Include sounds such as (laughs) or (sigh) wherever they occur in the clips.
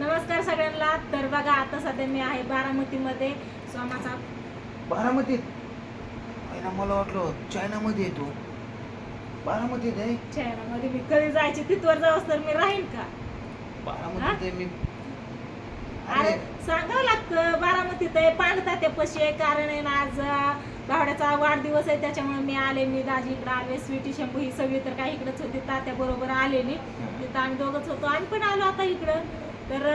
नमस्कार सगळ्यांना. तर बघा आता सध्या मी आहे बारामतीमध्ये. सोमाचा बारामतीत? पहिला मला वाटलं चायनामध्ये येतो. बारामतीत आहे? शहरामध्ये मी कधी जायची तिथवर जाऊस तर मी राहीन का? बारामतीत आहे मी. अरे सांगावं लागतं बारामतीत आहे पांडतात्या पशी आहे. कारण आहे ना आज भावड्याचा वाढदिवस आहे. त्याच्यामुळे मी आले मी दाजी इकडे आले. स्वीटी शंभू ही सगळी तर काही इकडेच होती. तात्या बरोबर आलेली तिथं आम्ही दोघंच होतो. आम्ही पण आलो आता इकडं. तर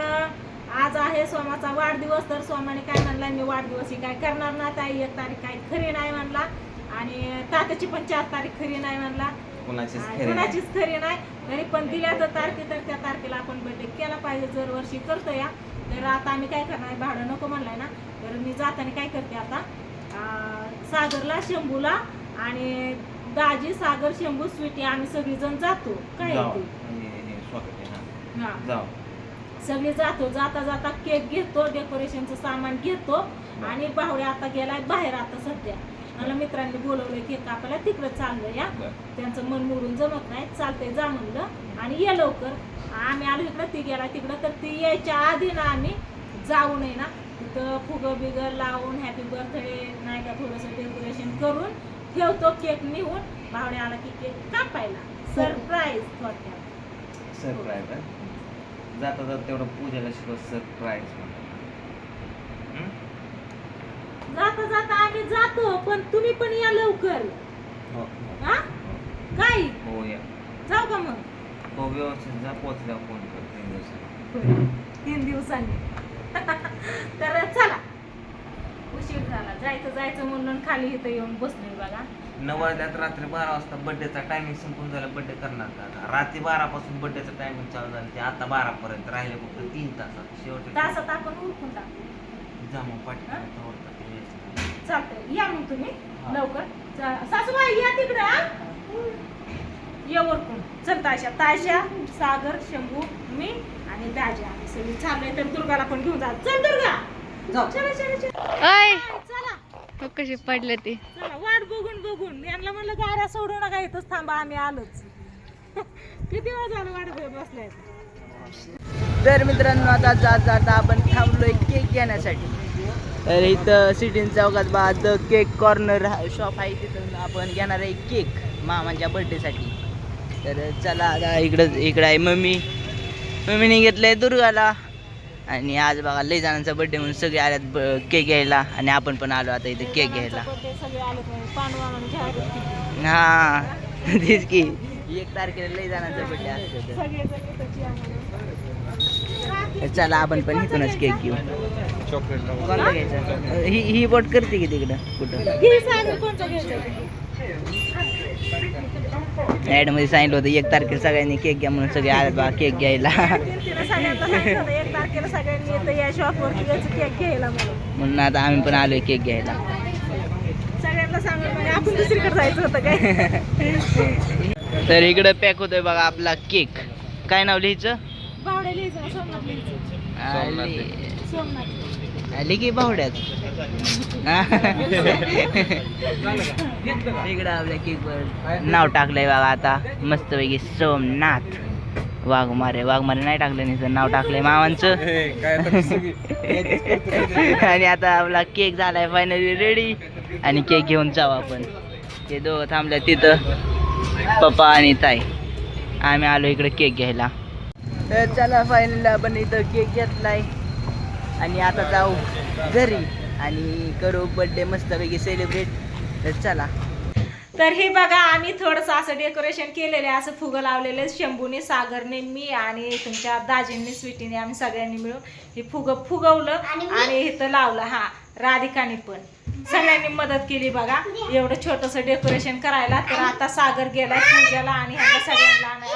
आज आहे सोमाचा वाढदिवस तर सोमाने काय म्हणला मी वाढदिवस ही काय करणार ना ताई? एक तारीख काय खरी नाही म्हणला. आणि तात्याची पण चार तारीख खरी नाही म्हणला. कोणाचीच खरी नाही. तरी पण दिल्या तर तारखे तर त्या तारखेला आपण बर्थडे केला पाहिजे. दरवर्षी करतो या तर आता आम्ही काय करणार भाडं नको म्हणलाय ना. तर मी जाताना काय करते आता? सागरला शंभूला आणि दाजी सागर शंभू स्वीटी आम्ही सगळीजण जातो. काय? हे- सगळे जातो जाता जाता केक घेतो डेकोरेशनचं सामान घेतो आणि बावड्या आता गेलाय बाहेर आता सध्या. मला मित्रांनी बोलवलंय केक कापायला तिकडे चाललोय या. त्यांचं मन मोडून जमत नाही चालतंय जा म्हणलं. आणि ये लवकर. आम्ही आलो इकडं ती गेला तिकडं तर ती यायच्या आधी ना आम्ही जाऊ नये ना तिथं फुगं बिगं लावून हॅपी बर्थडे नाही का थोडंसं डेकोरेशन करून ठेवतो केक निघून बावड्या आला की केक कापायला. सरप्राईज थोडक्यात. सरप्राईज. जाता जाता तेवढं पूजेला शिकव सरप्राईज जाता जाता आम्ही जातो पण तुम्ही पण या लवकर. हो हा. काय? हो या. जाऊ का मग? हो व्यवस्थित जा पोचल्या फोन कर तीन दिवसात तीन दिवसांनी. (laughs) तर चला. उशीर झाला. जायचं जायचं म्हणून खाली इथं येऊन बसलोय बघा. नऊ वाजल्यात रात्री बारा वाजता बर्थडेचा टायमिंग संपून झाला बर्थडे करणार का? आता? रात्री बारापासून बर्थडेचं टायमिंग चालू झालं. ते आता बारा पर्यंत राहिले फक्त तीन तासात. शेवटी तासात आपण उरकून टाकू. जा मग पाठी चालतंय. या मग तुम्ही. हा. लवकर. चा- सासूबाई या तिकडे हा. ये उरकून चल ताशा. ताशा सागर शंभू मी आणि दाजा आम्ही सगळी. चाललोय तर दुर्गाला पण घेऊन जा. चल दुर्गा. अय चला हो कशी पडलं ते? चला वाट बघून बघून. यांना म्हणलं गाड्या सोडू नका इथंच थांबा आम्ही आलोच. (laughs) किती वेळ झालं वाट बघत बसलाय तर मित्रांनो आता जात जाता आपण थांबलोय केक घेण्यासाठी. तर इथं सिटीन चौकात बाद केक कॉर्नर शॉप आहे तिथून आपण घेणार आहे केक मामांच्या बर्थडेसाठी तर चला आता इकडं इकडं आहे मम्मी. मम्मीने घेतलंय दुर्गाला. आणि आज बघा लई जणांचा बर्थडे म्हणून सगळे आल्यात केक घ्यायला आणि आपण पण आलो आता इथे केक घ्यायला. हा तेच की. एक तारखेला लई जणांचा बर्थडे असतो चला आपण पण इथूनच केक घेऊ. कोणता घ्यायचा? ही ही बोट करते की तिकडं कुठं? किती सांग कोणतं घ्यायचं ऍडमध्ये सांगितलं होतं एक तारखेला सगळ्यांनी केक घ्या म्हणून सगळे आले बा केक घ्यायला. तिला सगळ्यांना सांगितलं होतं, एक तारखेला सगळ्यांनी येतं या शॉपवरती यायचं केक घ्यायला म्हणून म्हणून आता आम्ही पण आलोय केक घ्यायला. सगळ्यांना सांगून म्हणजे आपण दुसरीकडे जायचं होतं काय? (laughs) तर इकडं पॅक होतोय बघा आपला केक काय नाव लिहायचं? बावड्या लिहायचं सोमनाथ लिहायचं. आली- सोमनाथ. आली की बावड्यात. इकडं आपल्या केक वर नाव टाकलंय बघा आता. मस्तपैकी सोमनाथ. वाघमारे वाघमारे नाही टाकलं नाही नाव टाकलंय मामांचं. (laughs) आणि आता आपला केक झालाय फायनली रेडी आणि केक घेऊन जाऊ आपण. ते दोघं थांबल्या तिथं. पप्पा आणि ताई. आम्ही आलो इकडे केक घ्यायला. तर चला फायनली आपण इथं केक घेतलाय. आणि आता जाऊ घरी आणि करू बर्थडे मस्तपैकी सेलिब्रेट तर चला. तर हे बघा आम्ही थोडंसं असं डेकोरेशन केलेलं आहे असं फुगं लावलेलं शंभूने सागरने मी आणि तुमच्या दाजींनी स्वीटीने आम्ही सगळ्यांनी मिळून हे फुगं फुगवलं आणि इथं लावलं. हा राधिकाने पण. सगळ्यांनी मदत केली बघा. एवढं छोटंसं डेकोरेशन करायला. तर आता सागर गेलाय पूजाला आणि ह्यांना सगळ्यांना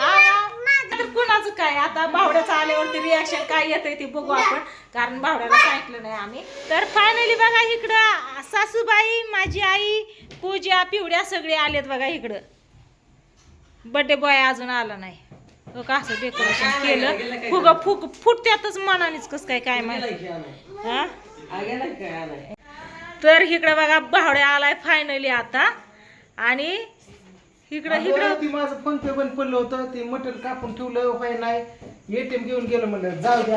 तर कुणाचं काय? आता भावड्याचं आल्यावरती रिॲक्शन काय येतंय ते बघू आपण. कारण भावड्याला सांगितलं नाही आम्ही. तर फायनली बघा इकडं सासूबाई माझी आई पूजा पिवड्या सगळे आलेत बघा इकडं. बर्थडे बॉय अजून आला नाही. हो का? असं डेकोरेशन केलं. फुग फुग फुटत्यातच मनानेच कसं काय काय माहिती. हा? तर इकडं बघा भावड्या आलाय फायनली आता. आणि इकडं इकडं. ती माझं फोन पे बंद पडलं होतं. ते मटण कापून ठेवलं व्हाय नाही. एटीएम घेऊन गेलं म्हणलं जाऊ दे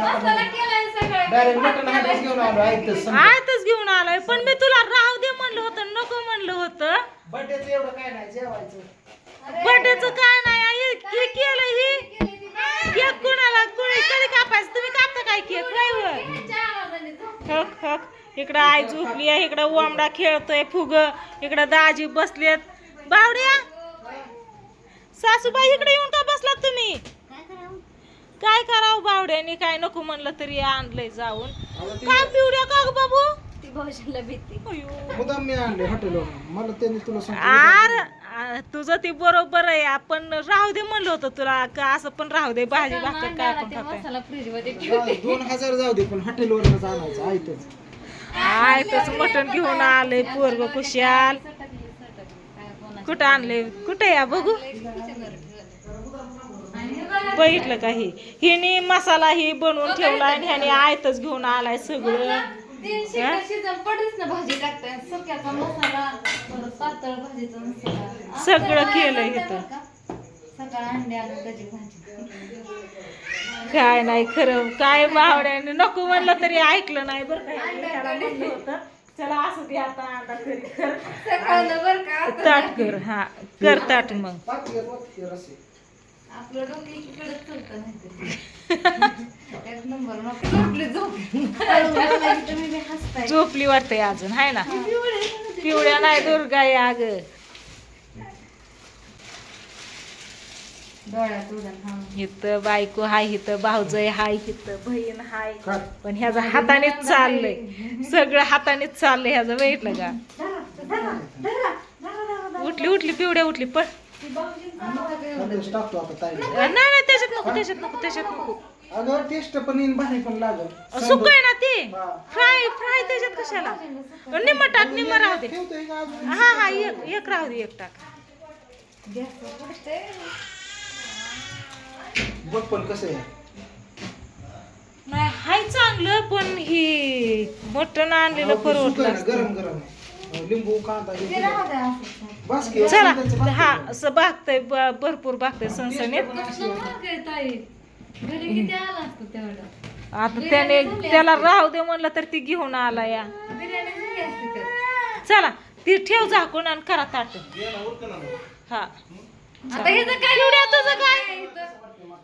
डायरेक्ट मटण हातच घेऊन आलो ऐकतच आयतच घेऊन आलोय पण मी तुला राहू दे म्हणलं होतं नको म्हणलं होतं. बड्डेचं एवढं काय नाही जेवायचं. बर्थडेच काय नाही आई, हे. केलं ही केक कुणाला कुणी कधी कापायचं तुम्ही कापता काय केक काय वर हक हक. इकडं आई झोपली आहे इकडं ओमडा खेळतोय फुग. इकडं दाजी बसलेत. बावड्या सासूबाई इकडे येऊन का बसलात तुम्ही? काय करावं? बावड्याने? काय नको म्हणलं तरी आणलंय जाऊन. काय पिवड्या का ग बाबू? अयो. मुदाम मी आणले हॉटेलवर. मला त्यांनी तुला सांगतो आर आ, तुझं ते बरोबर आहे. आपण राहू दे म्हणलं होतं तुला. का असं पण राहू दे भाजी भाकर काय पण दोन हजार जाऊ दे पण हॉटेलवरच आणायचं ऐकतच आय तस मटण घेऊन आलंय पोरग कुशाल कुठं आणले? कुठे या बघू? बघितलं का ही? हिने मसाला ही बनवून ठेवला आणि ह्याने आयतच घेऊन आलाय सगळं. सगळं केलंय इथं. काय नाही खरं काय बावड्याने नको म्हणलं तरी ऐकलं नाही बरं काय चला असं दे आता कर. सकाळनं बर का ताट कर हा कर ताट मग. आपलं डोकं इकडे चलतं नाही एक नंबर नको झोपली झोप तुम्ही बी हसताय झोपली वाटते अजून हाय ना. पिवळ्या नाही दुर्गा आहे अग. हा इथं बायको हाय इथं भाऊजय हाय इथं बहीण हाय. पण ह्याचं हातानेच चाललंय. सगळं हातानेच चाललंय ह्याचं बघितलं का? उठली उठली पिवड्या उठली पण नाही नाही त्याच्यात नको त्याच्यात नको त्याच्यात नको. अगं टेस्ट पण येईन भारी पण लागल. सुक आहे ना ते. फ्राय फ्राय त्याच्यात कशाला? निम्म टाक निम्म राहू दे. हा हा एक एक राहू दे एक टाक. बघ पण कसं आहे. नाही हाय चांगलं पण ही मटण आणलेलं परवडलं आहे असतं. गरम गरम आहे. अहो, लिंबू कांदा हे ते दिलं. राहू द्या असंच. बस की, चला असं त्यांचं हा बाकी असं भागतय ब- भरपूर भागतय सणसणीत कसलं महाग आहे ताई? घरी किती आला असतो तेवढं? आता त्याने त्याला राहू दे म्हणलं तर ती घेऊन आला या. बिर्याणी झाली असती तर. चला ती ठेव झाकून आणि करा ताट. हा. आता काय? तुझं काय?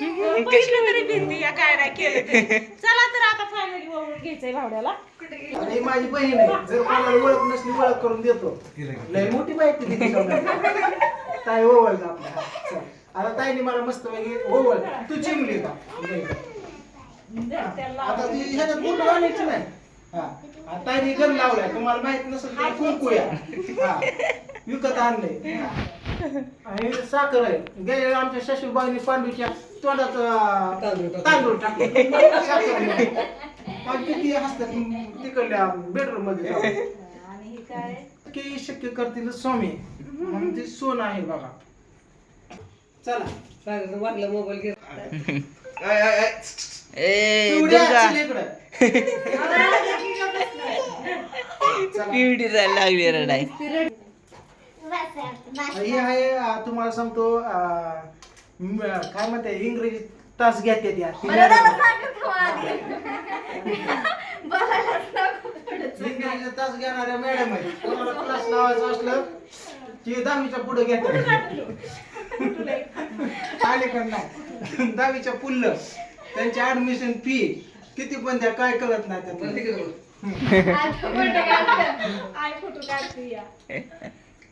बघितलं तरी भीती या काय नाही केलं तरी. चला तर आता फायनली ओळून घ्यायचंय भावड्याला आणि ही माझी बहीण आहे जर कोणाला ओळख नसली ओळख करून देतो. लय मोठी माहिती दिली (laughs) ताई ओवळ आपल्या. चल. आता ताईने मला मस्त पैकी ओवळ तू चिमली का आता ती ह्याच्यात बोट घालायची नाही. हा. आता ताईने गण लावलाय तुम्हाला माहीत नसेल तर कुंकू या. हा. विकत आणलंय. हा. आणि साखर आहे. गेल्या आमच्या शशीबाईने पांडूच्या तोंडात अं, तांदूळ टाकले. साखर नाही. मग किती हसतात तिकडल्या बेडरूममध्ये जाऊन. आणि हे काय? की शक्य करतील स्वामी. म्हणून ते सोन आहे बघा. चला. ए पिवड्या दुर्गा. चल इकडं. चला. पिवडी जायला लागली रे नाही हे आहे अं, तुम्हाला सांगतो अं, म- काय म्हणते इंग्रजी तास घेते त्या ती इंग्रजी तास घेणाऱ्या मॅडम आहे कोणाला क्लास लावायचं असलं की दहावीच्या पुढे घेतात. आले का नाही? दहावीच्या पुल्ल त्यांची ऍडमिशन फी किती पण द्या काय कळत नाही त्यात आय फोटो काढते या.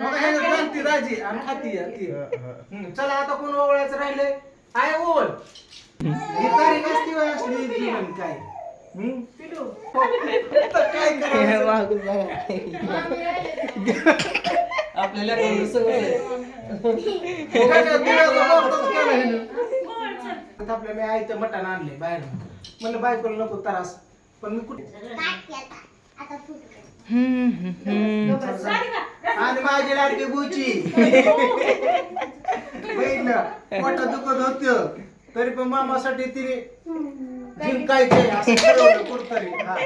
मग दाजी आणि खाती आहे ती. हम्म, चला आता कोण ओवळायचं राहिले? आहे ओवळ. ही तारीख असती वय असली जीवन काय? हम्म? काय करायचं? बघा. आपल्याला कोणी सवय आहे. त्याच्यात दिव्याचा वापरच केला ह्यानं. आता आपल्या मी आईचं मटण आणले बाहेर म्हणलं बायकोला नको त्रास. पण मी कुठे. आणि माझी लाडकी गुची. बघितलं पोटात दुखत होत. तरी पण मामासाठी तिने जिंकायचे असं ठरवलं कुठतरी. हा.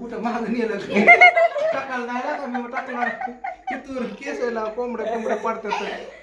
कुठं माग नेलं टाकायला नाही का? मी तिथून केसायला कोंबड्या कोंबड्या पडतात.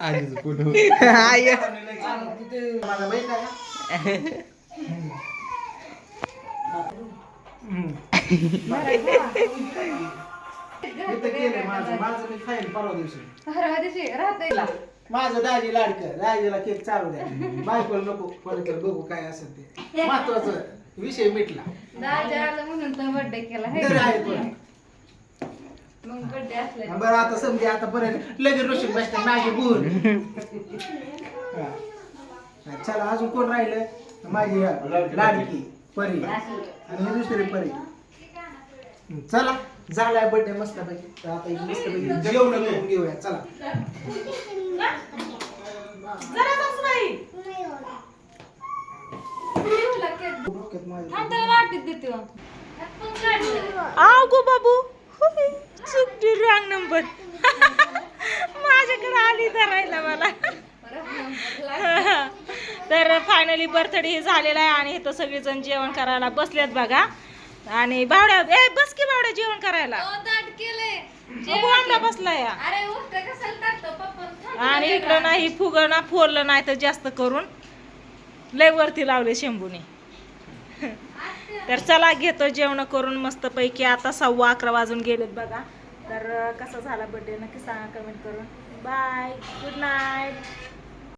आधीच पुढं का? माझं माझं मी खाईन परवा दिवशी परवा दिवशी राहतोय माझं दाजी लाडकं. दाजीला केक चालू द्या. बायकोला नको. कोणाकडे बघू काय असेल ते. महत्वाचं विषय मिटला. दादा आलं म्हणून तर बर्थडे केला. हाय घरी आहे तुला. मग बर्थडे असला बरं आता समजे आता परत लगेच रोशन बसते माझी हा. चला अजून कोण राहिलं? माझी लाडकी परी. आणि ही दुसरी परी. चला झालाय बर्थडे मस्त पैकी आता एक मस्त पैकी जेवण घेऊया. चला. जरा बस बाई. डोक्यात माझ्या- त्याला वाटत देते मग. पण काढलं. आव गो बाबू चुकली रॉंग नंबर माझ्याकडे आली धरायला मला तर फायनली बर्थडे हे झालेला आहे आणि इथं सगळेजण जेवण करायला बसलेत बघा आणि बावड्या ए बस की बावड्या जेवण करायला दाट केलंय. या. पप्पा आणि इकडं नाही फुगं ना फोडलं नाही तर जास्त करून लय वरती लावले शंभूने तर चला घेतो जेवण करून मस्त पैकी आता सव्वा अकरा वाजून गेलेत बघा. तर कसा झाला बर्थडे नक्की सांगा कमेंट करून. Bye good night